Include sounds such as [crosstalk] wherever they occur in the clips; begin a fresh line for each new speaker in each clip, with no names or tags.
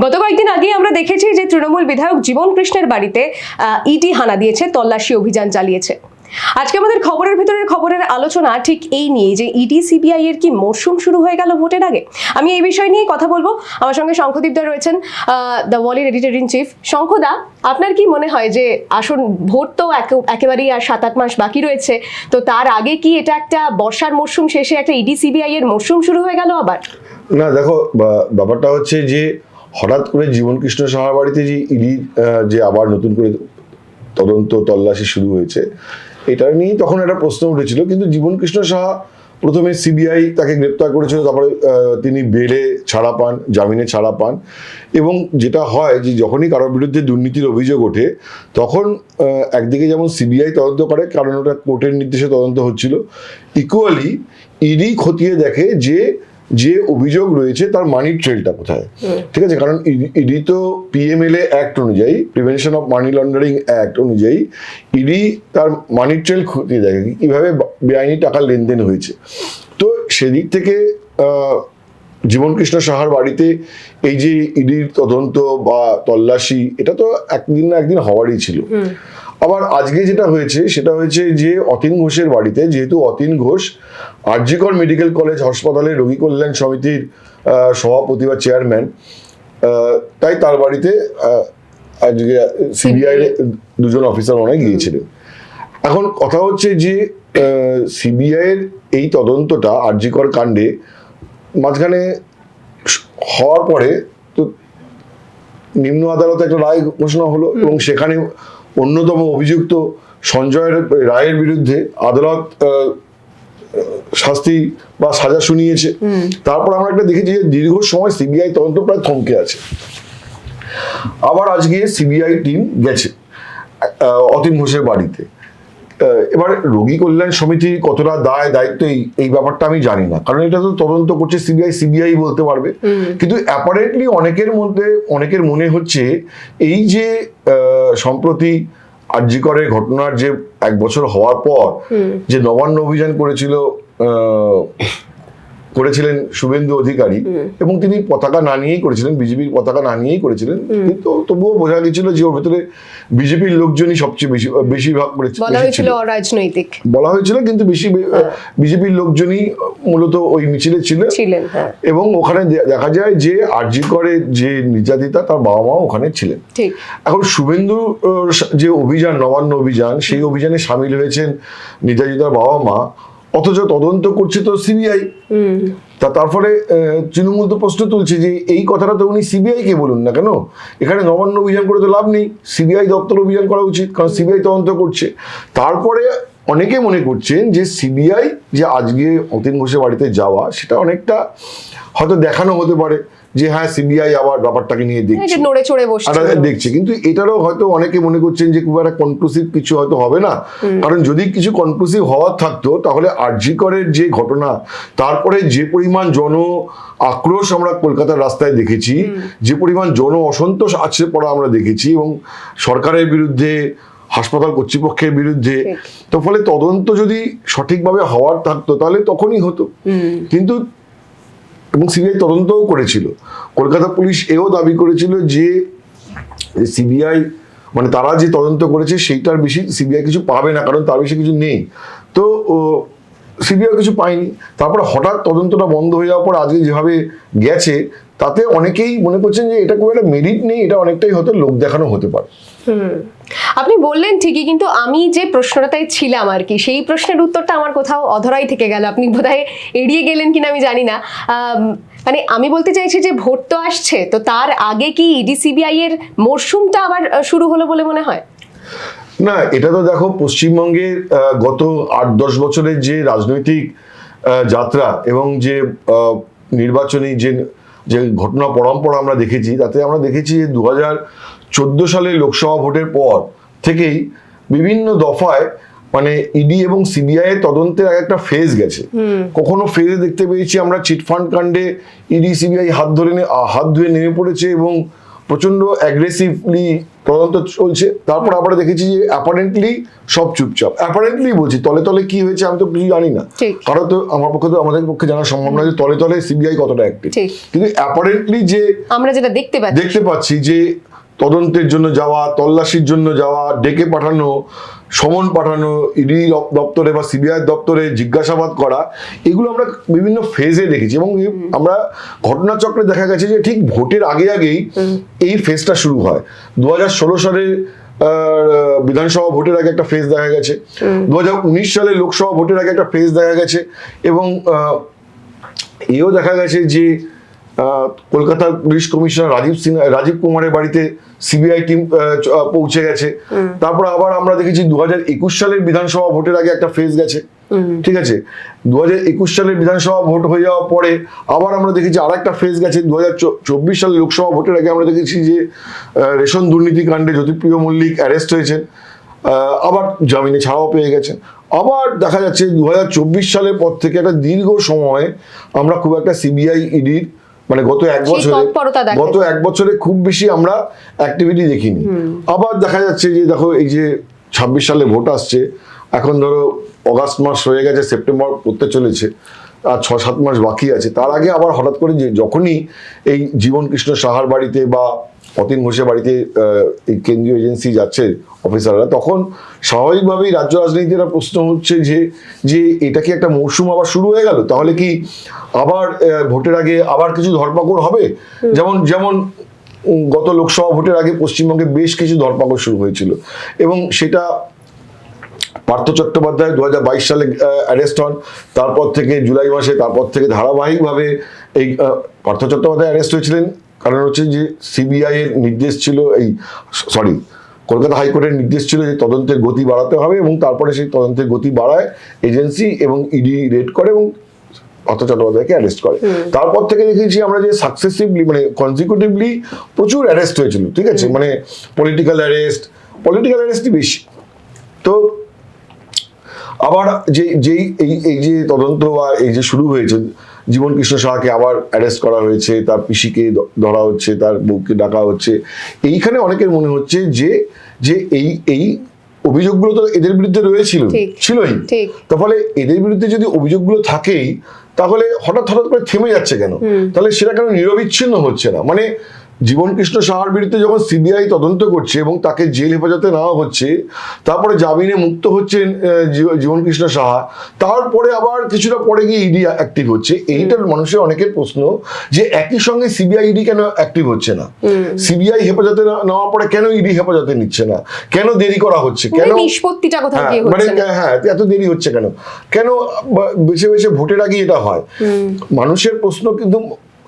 গত কয়েকদিন আগে আমরা দেখেছি যে তৃণমূল বিধায়ক জীবন কৃষ্ণের বাড়িতে ইটি হানা দিয়েছে, তল্লাশি অভিযান চালিয়েছে। আজকে আমাদের খবরের ভিতরের খবরের আলোচনা ঠিক এই নিয়ে যে ইডি সিবিআই এর কি মরশুম শুরু হয়ে গেল ভোটের আগে? আমি এই বিষয় নিয়ে কথা বলব। আমার সঙ্গে শঙ্খদীপ দা রয়েছেন দ্য ওয়ালের এডিটর ইন চিফ শঙ্খদা আপনার কি মনে হয় যে আসুন, ভোট তো একে- একেবারেই আর সাত আট মাস বাকি রয়েছে, তো তার আগে কি এটা একটা বর্ষার মরশুম শেষে একটা ইডি সিবিআই এর মরশুম শুরু হয়ে গেল আবার?
না, দেখো ব্যাপারটা হচ্ছে যে হঠাৎ করে জীবন কৃষ্ণ সাহার বাড়িতে যে ইডি যে আবার নতুন করে তদন্ত তল্লাশি শুরু হয়েছে, এটা নিয়েই তখন একটা প্রশ্ন উঠেছিল। কিন্তু জীবন কৃষ্ণ সাহা প্রথমে সিবিআই তাকে গ্রেপ্তার করেছিল, তারপরে তিনি বেড়ে ছাড়া পান, জামিনে ছাড়া পান। এবং যেটা হয় যে যখনই কারোর বিরুদ্ধে দুর্নীতির অভিযোগ ওঠে, তখন একদিকে যেমন সিবিআই তদন্ত করে, কারণ ওটা কোর্টের নির্দেশে তদন্ত হচ্ছিল ইকুয়ালি ইডি খতিয়ে দেখে যে যে অভিযোগ রয়েছে তার মানি ট্রেলটা কোথায়? ঠিক আছে কারণ ইডি তো পিএমএলএ অ্যাক্ট অনুযায়ী prevention of money laundering act অনুযায়ী ইডি তার মানি ট্রেল খতিয়ে দেখে কীভাবে বেআইনি টাকা লেনদেন হয়েছে? তো সেদিক থেকে আহ, জীবনকৃষ্ণ সাহার বাড়িতে এই যে ইডির তদন্ত বা তল্লাশি এটা তো একদিন না একদিন হওয়ারই ছিল। আবার আজকে যেটা হয়েছে সেটা হয়েছে যে অতীন ঘোষের বাড়িতে যেহেতু অতীন ঘোষ আরজিকর মেডিকেল কলেজ হাসপাতালে রোগী কল্যাণ সমিতির সভাপতি বা চেয়ারম্যান তাই তার বাড়িতে আজকে সিবিআই দুজন অফিসার মনে গিয়েছিলেন এখন কথা হচ্ছে যে সিবিআই এর এই তদন্তটা আরজিকর কাণ্ডে মাঝখানে হওয়ার পরে তো নিম্ন আদালতে একটা রায় ঘোষণা হলো এবং সেখানে অন্যতম অভিযুক্ত সঞ্জয় রায়ের বিরুদ্ধে আদালত শাস্তি বা সাজা শুনিয়েছে। তারপর আমরা একটা দেখেছি যে দীর্ঘ সময় সিবিআই তদন্ত প্রায় থমকে আছে। আবার আজকে সিবিআই টিম গেছে অতীন ঘোষের বাড়িতে। এবার রোগী কল্যাণ সমিতি কতটা দায় দায়িত্ব এই- ব্যাপারটা আমি জানি না। কারণ এটা তো তদন্ত করছে সিবিআই সিবিআই বলতে পারবে। কিন্তু অ্যাপারেন্টলি অনেকের মধ্যে অনেকের মনে হচ্ছে এই যে আহ, সম্প্রতি আর্যিকরের ঘটনার যে এক বছর হওয়ার পর যে নবান্ন অভিযান করেছিল আহ, করেছিলেন শুভেন্দু অধিকারী এবং তিনি পতাকা না নিয়েই করেছিলেন বিজেপির পতাকা না নিয়েই করেছিলেন। কিন্তু তবুও বোঝা গেছিল যে ওর ভেতরে বিজেপির লোকজনই সবচেয়ে বেশি বেশিরভাগ করেছে
বলা হয়েছিল অরাজনৈতিক।
বলা হয়েছিল কিন্তু বেশি বিজেপির লোকজনই মূলত ওই মিছিলে ছিল
ছিলেন হ্যাঁ।
এবং ওখানে দেখা যায় যে আরজি করে যে নির্যাতিতা তার বাবা মাও ওখানে ছিলেন। এখন শুভেন্দু যে অভিযান নবান্ন অভিযান সেই অভিযানে সামিল হয়েছেন নির্যাতিতার বাবা মা অথচ তদন্ত করছে তো সিবিআই তা তারপরে তৃণমূল তো প্রশ্ন তুলছে যে এই কথাটা তো উনি সিবিআই কে বলুন না কেন? এখানে নবান্ন অভিযান করে তো লাভ নেই। সিবিআই দপ্তর অভিযান করা উচিত কারণ সিবিআই তদন্ত করছে। তারপরে অনেকে মনে করছেন যে সিবিআই যে আজকে অতীন ঘোষের বাড়িতে যাওয়া সেটা অনেকটা হয়তো দেখানো হতে পারে যে হ্যাঁ সিবিআই আবার ব্যাপারটাকে নিয়ে দেখছে।
নড়ে চড়ে বসছে।
দেখছে। কিন্তু এটারও হয়তো অনেকে মনে করছেন যে খুব একটা কনক্লুসিভ কিছু হয়তো হবে না। কারণ যদি কিছু কনক্লুসিভ হওয়ার থাকতো তাহলে আরজিকরের যে ঘটনা তারপরে যে পরিমাণ জন আক্রোশ আমরা কলকাতার রাস্তায় দেখেছি যে পরিমাণ জন অসন্তোষ আছে পড়া আমরা দেখেছি এবং সরকারের বিরুদ্ধে হাসপাতাল কর্তৃপক্ষের বিরুদ্ধে। তো ফলে তদন্ত যদি সঠিকভাবে হওয়ার থাকতো তাহলে তখনই হতো। কিন্তু এবং সিবিআই তদন্তও করেছিল। কলকাতা পুলিশ এও দাবি করেছিল যে সিবিআই মানে তারা যে তদন্ত করেছে সেইটার বেশি সিবিআই কিছু পাবে না কারণ তার বেশি কিছু নেই। তো সিবিআই কিছু পায়নি। তারপরে হঠাৎ তদন্তটা বন্ধ হয়ে যাওয়ার পর আজকে যেভাবে গেছে তাতে অনেকেই মনে করছেন যে এটা খুব একটা মেরিট নেই এটা অনেকটাই হয়তো লোক দেখানো হতে পারে।
আপনি বললেন ঠিকই কিন্তু আমি যে প্রশ্নটাই ছিলাম আর কি সেই প্রশ্নের উত্তরটা আমার কোথাও অধরাই থেকে গেল। আপনি বোধহয় এড়িয়ে গেলেন কিনা আমি জানি না। মানে আমি বলতে চাইছি যে ভোট তো আসছে তো তার আগে কি ইডি সিবিআই এর মরশুমটা আবার শুরু হলো বলে মনে হয়?
না এটা তো দেখো পশ্চিমবঙ্গের আহ, গত আট দশ বছরের যে রাজনৈতিক যাত্রা এবং যে নির্বাচনী যে যে ঘটনা পরম্পরা আমরা দেখেছি তাতে আমরা দেখেছি যে দু হাজার চোদ্দ সালে লোকসভা ভোটের পর থেকেই বিভিন্ন দফায় মানে ইডি এবং সিবিআই এর তদন্তের এক একটা ফেজ গেছে। কখনো ফেজে দেখতে পেয়েছি আমরা চিটফান্ড কাণ্ডে ইডি সিবিআই হাত ধরে হাত ধুয়ে নেমে পড়েছে এবং প্রচণ্ড অ্যাগ্রেসিভলি তদন্ত চলছে। তারপর আমরা দেখেছি যে অ্যাপারেন্টলি সব চুপচাপ। অ্যাপারেন্টলি বলছি তলে তলে কি হয়েছে আমি তো কিছু জানি না। কারণ তো আমার পক্ষে তো আমাদের পক্ষে জানা সম্ভব না যে তলে তলে সিবিআই কতটা অ্যাক্টিভ কিন্তু অ্যাপারেন্টলি যে
আমরা যেটা দেখতে পাচ্ছি।
দেখতে পাচ্ছি যে তদন্তের জন্য যাওয়া তল্লাশির জন্য যাওয়া ডেকে পাঠানো সমন পাঠানো ইডি দপ্তরে বা সিবিআই দপ্তরে জিজ্ঞাসাবাদ করা এগুলো আমরা বিভিন্ন ফেজে দেখেছি এবং আমরা ঘটনাচক্রে দেখা গেছে যে ঠিক ভোটের আগে আগেই এই ফেজটা শুরু হয়। দু হাজার ষোলো সালে আহ, বিধানসভা ভোটের আগে একটা ফেজ দেখা গেছে। দু হাজার উনিশ সালে লোকসভা ভোটের আগে একটা ফেজ দেখা গেছে এবং এও দেখা গেছে যে আহ, কলকাতার পুলিশ কমিশনার রাজীব সিনহা রাজীব কুমারের বাড়িতে সিবিআই টিম পৌঁছে গেছে। তারপর আবার আমরা দেখেছি দু হাজার একুশ সালের বিধানসভা ভোটের আগে একটা ফেজ গেছে। ঠিক আছে? দু হাজার একুশ সালের বিধানসভা ভোট হয়ে যাওয়ার পরে আবার আমরা দেখেছি আর একটা ফেজ গেছে। দু হাজার চব্বিশ সালের লোকসভা ভোটের আগে আমরা দেখেছি যে রেশন দুর্নীতি কাণ্ডে জ্যোতিপ্রিয় মল্লিক অ্যারেস্ট হয়েছেন। আহ, আবার জামিনে ছাড়াও পেয়ে গেছেন। আবার দেখা যাচ্ছে দু হাজার চব্বিশ সালের পর থেকে একটা দীর্ঘ সময় আমরা খুব একটা সিবিআই ইডির মানে গত এক বছরে গত এক বছরে খুব বেশি আমরা অ্যাক্টিভিটি দেখিনি। আবার দেখা যাচ্ছে যে দেখো এই যে ছাব্বিশ সালে ভোট আসছে এখন ধরো অগাস্ট মাস হয়ে গেছে সেপ্টেম্বর পড়তে চলেছে আর ছ সাত মাস বাকি আছে। তার আগে আবার হঠাৎ করে যে যখনই এই জীবন কৃষ্ণ সাহার বাড়িতে বা অতীন ঘোষের বাড়িতে এই কেন্দ্রীয় এজেন্সি যাচ্ছে অফিসাররা তখন স্বাভাবিকভাবেই রাজ্য রাজনীতির প্রশ্ন হচ্ছে যে যে এটা কি একটা মৌসুম আবার শুরু হয়ে গেল? তাহলে কি আবার ভোটের আগে আবার কিছু ধরপাকড় হবে? যেমন যেমন গত লোকসভা ভোটের আগে পশ্চিমবঙ্গে বেশ কিছু ধরপাকড় শুরু হয়েছিল। এবং সেটা পার্থ চট্টোপাধ্যায় দু হাজার বাইশ সালে অ্যারেস্ট হন। তারপর থেকে জুলাই মাসে তারপর থেকে ধারাবাহিকভাবে এই পার্থ চট্টোপাধ্যায় অ্যারেস্ট হয়েছিলেন। কারণ হচ্ছে যে সিবিআই এর নির্দেশ ছিল এই সরি কলকাতা হাইকোর্টের নির্দেশ ছিল যে তদন্তের গতি বাড়াতে হবে এবং তারপরে সেই তদন্তের গতি বাড়ায় এজেন্সি এবং ইডি রেড করে এবং পার্থ চট্টোপাধ্যায়কে অ্যারেস্ট করে। তারপর থেকে দেখেছি আমরা যে সাকসেসিভলি মানে কনজিকিউটিভলি প্রচুর অ্যারেস্ট হয়েছিল ঠিক আছে? মানে পলিটিক্যাল অ্যারেস্ট পলিটিক্যাল অ্যারেস্টই বেশি। তো আবার যে যেই এই এই যে তদন্ত বা এই যে শুরু হয়েছে জীবন কৃষ্ণ সাহাকে আবার অ্যারেস্ট করা হয়েছে তার পিসিকে ধরা হচ্ছে তার বউকে ডাকা হচ্ছে। এইখানে অনেকের মনে হচ্ছে যে যে এই এই অভিযোগগুলো তো এদের বিরুদ্ধে রয়েছিল। ছিলই। তার ফলে এদের বিরুদ্ধে যদি অভিযোগগুলো থাকেই তাহলে হঠাৎ হঠাৎ করে থেমে যাচ্ছে কেন? তাহলে সেটা কেন নিরবিচ্ছিন্ন হচ্ছে না? মানে জীবন কৃষ্ণ সাহার বিরুদ্ধে যখন সিবিআই তদন্ত করছে এবং তাকে জেল হেফাজতে নেওয়া হচ্ছে তারপরে জামিনে মুক্ত হচ্ছেন আহ, জীব- জীবন কৃষ্ণ সাহা তারপরে আবার কিছুটা পরে গিয়ে ইডি অ্যাক্টিভ হচ্ছে। এইটার মানুষের অনেকের প্রশ্ন যে একই সঙ্গে সিবিআই ইডি কেন অ্যাক্টিভ হচ্ছে না? সিবিআই হেফাজতে নেওয়ার পরে কেন ইডি হেফাজতে নিচ্ছে না? কেন দেরি করা হচ্ছে? কেন
মানে নিষ্পত্তিটা কোথাও
হ্যাঁ,
গিয়ে
মানে হ্যাঁ এত দেরি হচ্ছে কেন? কেন বেছে বেছে ভোটের আগে এটা হয়? মানুষের প্রশ্ন কিন্তু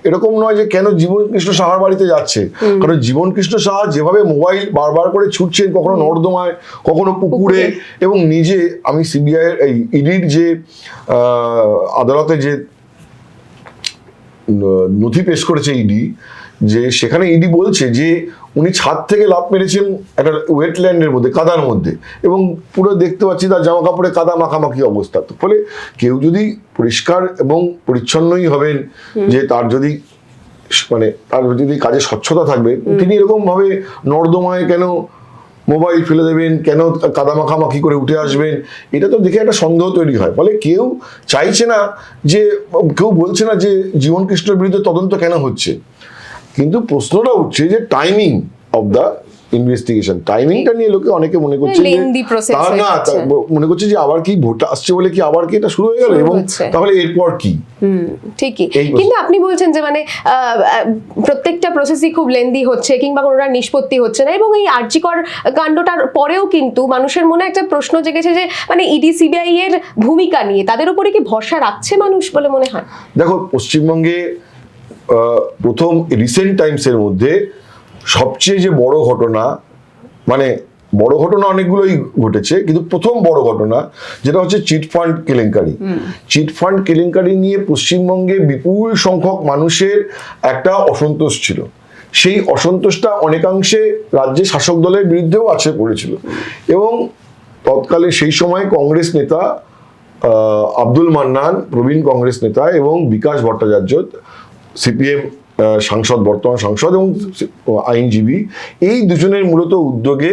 এরকম নয় যে কেন জীবন কৃষ্ণ সাহার বাড়িতে যাচ্ছে। কারণ জীবন কৃষ্ণ সাহা যেভাবে মোবাইল বারবার করে ছুটছেন কখনো নর্দমায় কখনো পুকুরে এবং নিজে আমি সিবিআই এই ইডির যে আহ, আদালতে যে নথি পেশ করেছে ইডি যে সেখানে ইডি বলছে যে উনি ছাদ থেকে লাভ মেরেছেন একটা ওয়েটল্যান্ডের মধ্যে কাদার মধ্যে। এবং পুরো দেখতে পাচ্ছি তার জামা কাপড়ে কাদা মাখামাখি অবস্থা। তো ফলে কেউ যদি পরিষ্কার এবং পরিচ্ছন্নই হবেন যে তার যদি মানে তার যদি কাজে স্বচ্ছতা থাকবে তিনি এরকম ভাবে নর্দমায় কেন মোবাইল ফেলে দেবেন কেন কাদা মাখামাখি করে উঠে আসবেন এটা তো দেখে একটা সন্দেহ তৈরি হয়। ফলে কেউ চাইছে না যে কেউ বলছে না যে জীবন কৃষ্ণের বিরুদ্ধে তদন্ত কেন হচ্ছে। কিন্তু প্রশ্নটা উঠছে যে টাইমিং অফ দ্য ইনভেস্টিগেশন টাইমিংটা নিয়ে লোকে অনেকে মনে করছে তা না মনে করছে যে আবার কি ভোট আসছে বলে কি আবার কি এটা শুরু হয়ে গেল? এবং তাহলে এরপর কি?
ঠিকই। কিন্তু আপনি বলছেন যে মানে প্রত্যেকটা প্রসেসই খুব লেন্দি হচ্ছে কিংবা কোনোটার নিষ্পত্তি হচ্ছে না এবং এই আর্যিকর কাণ্ডটার পরেও কিন্তু মানুষের মনে একটা প্রশ্ন জেগেছে যে মানে ইডি সিবিআই এর ভূমিকা নিয়ে তাদের উপরে কি ভরসা রাখছে মানুষ বলে মনে হয়?
দেখো পশ্চিমবঙ্গে প্রথম রিসেন্ট টাইমসের মধ্যে সবচেয়ে যে বড় ঘটনা মানে বড় ঘটনা অনেকগুলোই ঘটেছে কিন্তু প্রথম বড় ঘটনা যেটা হচ্ছে চিটফান্ড কেলেঙ্কারি। চিটফান্ড কেলেঙ্কারি নিয়ে পশ্চিমবঙ্গে বিপুল সংখ্যক মানুষের একটা অসন্তোষ ছিল। সেই অসন্তোষটা অনেকাংশে রাজ্যে শাসক দলের বিরুদ্ধেও আছে পড়েছিল। এবং তৎকালে সেই সময় কংগ্রেস নেতা আহ, আব্দুল মান্নান প্রবীণ কংগ্রেস নেতা এবং বিকাশ ভট্টাচার্য সিপিএম সাংসদ, বর্তমান সাংসদ এবং আইনজীবী, এই দুজনের মূলত উদ্যোগে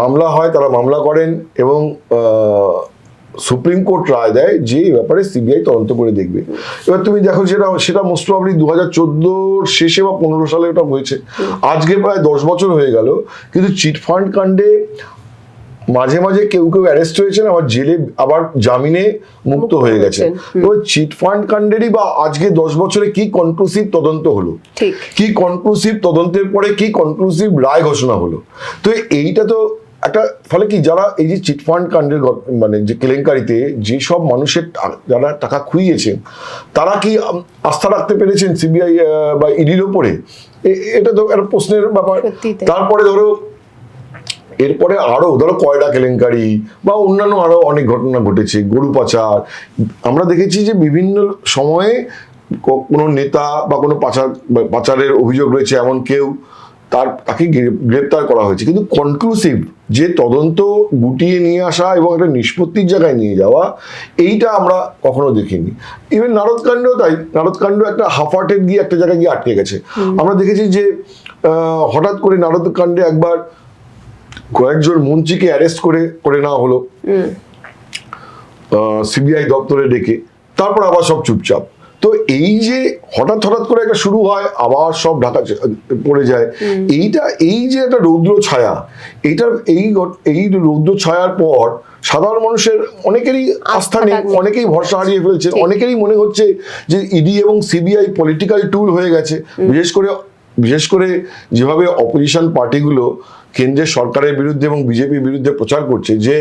মামলা হয়, তারা মামলা করেন এবং সুপ্রিম কোর্ট রায় দেয় যে এই ব্যাপারে সিবিআই তদন্ত করে দেখবে। এবার তুমি দেখো যেটা সেটা মোস্ট প্রবলি দু হাজার চোদ্দোর শেষে বা পনেরো সালে ওটা হয়েছে। আজকে প্রায় দশ বছর হয়ে গেল, কিন্তু চিটফান্ড কাণ্ডে মাঝে মাঝে কেউ কেউ অ্যারেস্ট হয়েছেন আবার জেলে আবার জামিনে মুক্ত হয়ে গেছে
তো হুম।
এবার চিটফান্ড কাণ্ডেরই বা আজকে দশ বছরে কি কনক্লুসিভ তদন্ত হলো? কি কনক্লুসিভ তদন্তের পরে কি কনক্লুসিভ রায় ঘোষণা হলো? তো এইটা তো একটা ফলে কি যারা এই যে চিটফান্ড কাণ্ডের মানে যে কেলেঙ্কারিতে যেসব মানুষের যারা টাকা খুইয়েছেন তারা কি আস্থা রাখতে পেরেছেন সিবিআই বা ইডির ওপরে? এটা তো একটা প্রশ্নের ব্যাপার। তারপরে ধরো এরপরে আরও ধরো কয়লা কেলেঙ্কারি বা অন্যান্য আরও অনেক ঘটনা ঘটেছে গরু পাচার। আমরা দেখেছি যে বিভিন্ন সময়ে কোনো নেতা বা কোনো পাচার পাচারের অভিযোগ রয়েছে এমন কেউ তার তাকে গ্রে- গ্রেপ্তার করা হয়েছে। কিন্তু কনক্লুসিভ যে তদন্ত গুটিয়ে নিয়ে আসা এবং একটা নিষ্পত্তির জায়গায় নিয়ে যাওয়া এইটা আমরা কখনো দেখিনি। ইভেন নারদকাণ্ডও তাই। নারদকাণ্ড একটা হাফার্টের গিয়ে একটা জায়গায় গিয়ে আটকে গেছে। আমরা দেখেছি যে হঠাৎ করে নারদকাণ্ডে একবার কয়েকজন মন্ত্রীকে অ্যারেস্ট করে করে নেওয়া হলো। সিবিআই দপ্তরে ডেকে তারপর আবার সব চুপচাপ। তো এই যে হঠাৎ হঠাৎ করে একটা শুরু হয় আবার সব ঢাকা পড়ে যায় এইটা এই যে একটা রৌদ্র ছায়া এইটা এই এই রৌদ্র ছায়ার পর সাধারণ মানুষের অনেকেরই আস্থা নেই অনেকেই ভরসা হারিয়ে ফেলছে। অনেকেরই মনে হচ্ছে যে ইডি এবং সিবিআই পলিটিক্যাল টুল হয়ে গেছে। বিশেষ করে বিশেষ করে যেভাবে অপোজিশন পার্টিগুলো কেন্দ্রের সরকারের বিরুদ্ধে এবং বিজেপির বিরুদ্ধে প্রচার করছে, যে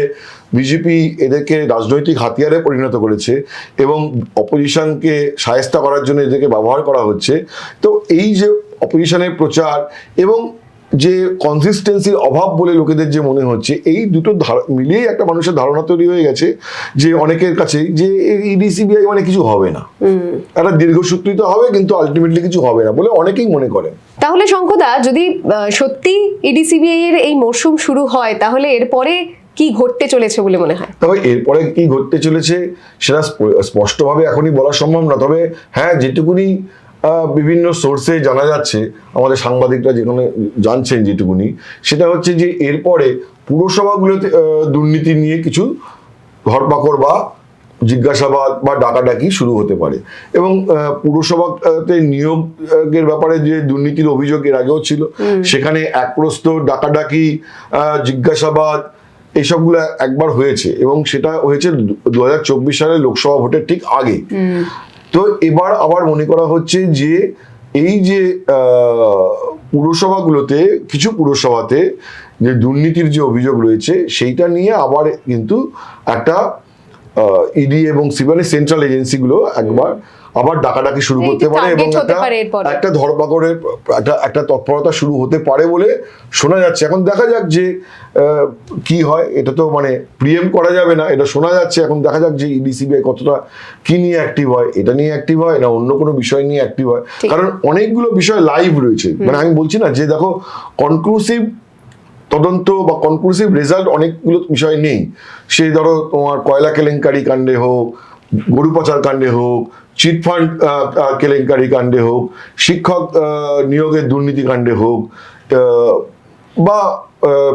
বিজেপি এদেরকে রাজনৈতিক হাতিয়ারে পরিণত করেছে এবং অপোজিশনকে সায়স্তা করার জন্য এদেরকে ব্যবহার করা হচ্ছে, তো এই যে অপোজিশনের প্রচার এবং যে কনসিস্টেন্সির অভাব বলে লোকেদের যে মনে হচ্ছে এই দুটো মিলিয়েই একটা মানুষের ধারণা তৈরি হয়ে গেছে যে অনেকের কাছে যে ইডি সিবিআই মানে কিছু হবে না। একটা দীর্ঘসূত্রিত হবে কিন্তু আলটিমেটলি কিছু হবে না বলে অনেকেই মনে করেন।
তাহলে শঙ্কদা যদি সত্যি ইডিসিবিআই এর এই মরশুম শুরু হয় তাহলে এরপরে কি ঘটতে চলেছে বলে মনে হয়?
তবে এরপরে কি ঘটতে চলেছে সেটা স্পষ্টভাবে এখনই বলা সম্ভব না। তবে হ্যাঁ যেটুকুনি বিভিন্ন সোর্সে জানা যাচ্ছে আমাদের সাংবাদিকরা যেখানে জানছেন যেটুকুনি সেটা হচ্ছে যে এরপরে পুরসভাগুলোতে দুর্নীতি নিয়ে কিছু ধরপাকড় বা জিজ্ঞাসাবাদ বা ডাকাডাকি শুরু হতে পারে। এবং পুরসভাতে নিয়োগের ব্যাপারে যে দুর্নীতির অভিযোগ এর আগেও ছিল সেখানে একপ্রস্ত ডাকাডাকি জিজ্ঞাসাবাদ এইসবগুলো একবার হয়েছে এবং সেটা হয়েছে দু সালের লোকসভা ভোটের ঠিক আগে। তো এবার আবার মনে করা হচ্ছে যে এই যে পুরসভাগুলোতে, কিছু পুরসভাতে যে দুর্নীতির যে অভিযোগ রয়েছে, সেইটা নিয়ে আবার কিন্তু একটা ইডি এবং সিবানি সেন্ট্রাল এজেন্সিগুলো একবার আবার ডাকাডাকি শুরু করতে পারে এবং একটা একটা ধরপাকড়ের একটা একটা তৎপরতা শুরু হতে পারে বলে শোনা যাচ্ছে। এখন দেখা যাক যে কি হয়। এটা তো মানে প্রিএম করা যাবে না। এটা শোনা যাচ্ছে। এখন দেখা যাক যে ইডি সিবিআই কতটা কি নিয়ে অ্যাক্টিভ হয় এটা নিয়ে অ্যাক্টিভ হয় না অন্য কোনো বিষয় নিয়ে অ্যাক্টিভ হয়। কারণ অনেকগুলো বিষয় লাইভ রয়েছে। মানে আমি বলছি না যে দেখো কনক্লুসিভ তদন্ত বা কনক্লুসিভ রেজাল্ট অনেকগুলো বিষয় নেই। সে ধরো তোমার কয়লা কেলেঙ্কারি কাণ্ডে হোক গরু পাচার কাণ্ডে হোক চিটফান্ড কেলেঙ্কারি কাণ্ডে হোক শিক্ষক নিয়োগের দুর্নীতি কাণ্ডে হোক বা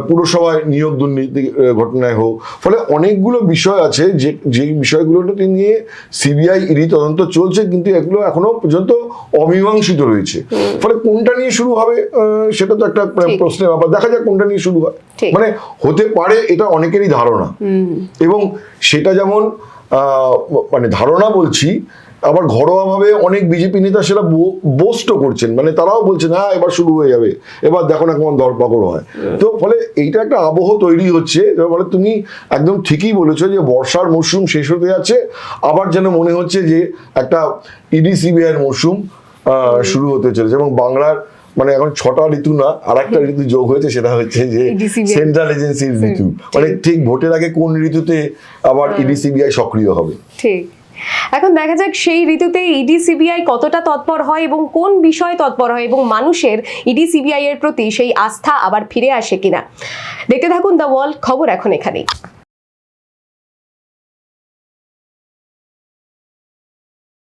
পুরসভায় নিয়োগ দুর্নীতি ঘটনায় হোক ফলে অনেকগুলো বিষয় আছে যে যেই বিষয়গুলোকে নিয়ে সিবিআই ইডি তদন্ত চলছে কিন্তু এগুলো এখনও পর্যন্ত অমীমাংসিত রয়েছে। ফলে কোনটা নিয়ে শুরু হবে সেটা তো একটা প্রশ্নের ব্যাপার। দেখা যাক কোনটা নিয়ে শুরু হয়। মানে হতে পারে এটা অনেকেরই ধারণা। এবং সেটা যেমন আহ, মানে ধারণা বলছি আবার ঘরোয়াভাবে অনেক বিজেপি নেতা সেটা বোস্টও করছেন। মানে তারাও বলছেন হ্যাঁ এবার শুরু হয়ে যাবে। এবার দেখো না কেমন ধরপাকড় হয়। তো ফলে এইটা একটা আবহ তৈরি হচ্ছে ফলে তুমি একদম ঠিকই বলেছ যে বর্ষার মরশুম শেষ হতে যাচ্ছে। আবার যেন মনে হচ্ছে যে একটা ইডি সিবিআইয়ের মরশুম শুরু হতে চলেছে এবং বাংলার মানে এখন ছটা ঋতু না আর একটা ঋতু যোগ হয়েছে সেটা হচ্ছে যে [laughs] সেন্ট্রাল এজেন্সির ঋতু। মানে ঠিক। ভোটের আগে কোন ঋতুতে আবার ইডিসিবিআই সক্রিয় হবে?
ঠিক। এখন দেখা যাক সেই ঋতুতে ইডি সিবিআই কতটা তৎপর হয় এবং কোন বিষয়ে তৎপর হয় এবং মানুষের ইডি সিবিআই এর প্রতি সেই আস্থা আবার ফিরে আসে কিনা। দেখতে থাকুন দ্য ওয়ার্ল্ড খবর এখন এখানেই।